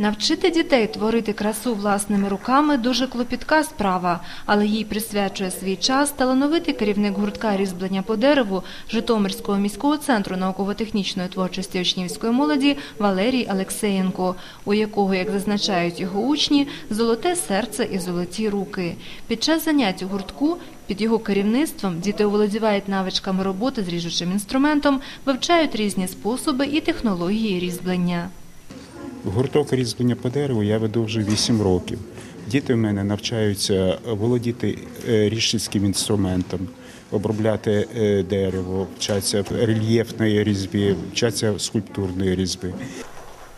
Навчити дітей творити красу власними руками дуже клопітка справа, але їй присвячує свій час талановитий керівник гуртка різьблення по дереву Житомирського міського центру науково-технічної творчості учнівської молоді Валерій Алексеєнко, у якого, як зазначають його учні, золоте серце і золоті руки. Під час занять у гуртку під його керівництвом діти оволодівають навичками роботи з ріжучим інструментом, вивчають різні способи і технології різьблення. Гурток різьблення по дереву я веду вже 8 років. Діти в мене навчаються володіти рішницьким ріжницьким інструментом, обробляти е, дерево, вчаться рельєфної різьби, вчаться скульптурної різьби.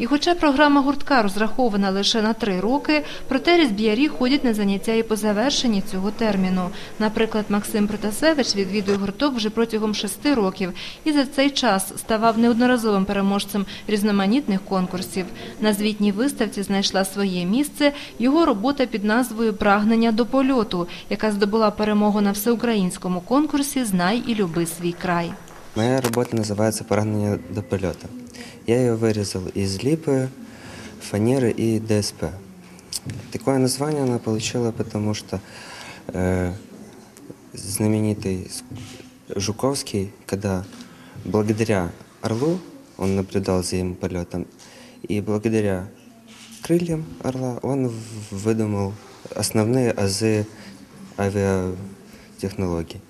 І хоча програма гуртка розрахована лише на три роки, проте різьб'ярі ходять на заняття і по завершенні цього терміну. Наприклад, Максим Протасевич відвідує гурток вже протягом шести років і за цей час ставав неодноразовим переможцем різноманітних конкурсів. На звітній виставці знайшла своє місце його робота під назвою Прагнення до польоту, яка здобула перемогу на всеукраїнському конкурсі Знай і люби свій край. Моя работа называется «Поранение до полета». Я ее вырезал из липы, фанеры и ДСП. Такое название она получила, потому что э, знаменитый Жуковский, когда благодаря орлу он наблюдал за им полетом, и благодаря крыльям орла он выдумал основные азы авиатехнологий.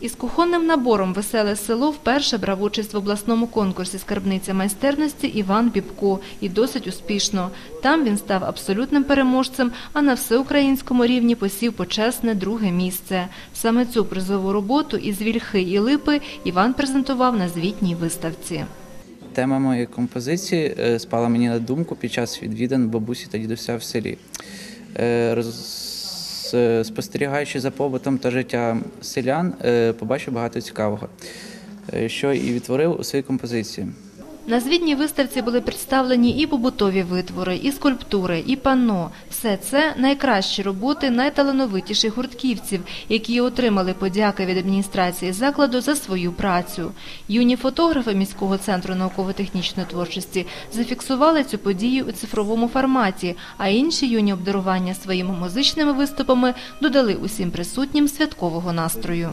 Із кухонним набором «Веселе село» вперше брав участь в обласному конкурсі «Скарбниця майстерності» Іван Бібко і досить успішно. Там він став абсолютним переможцем, а на всеукраїнському рівні посів почесне друге місце. Саме цю призову роботу із вільхи і липи Іван презентував на звітній виставці. Тема моєї композиції е, спала мені на думку під час відвідин бабусі та дідуся в селі. Е, роз- Спостерігаючи за побутом та життям селян, е, побачив багато цікавого, е, що і відтворив у своїй композиції. На звітній виставці були представлені і побутові витвори, і скульптури, і панно. Все це найкращі роботи найталановитіших гуртківців, які отримали подяки від адміністрації закладу за свою працю. Юні фотографи міського центру науково-технічної творчості зафіксували цю подію у цифровому форматі, а інші юні обдарування своїми музичними виступами додали усім присутнім святкового настрою.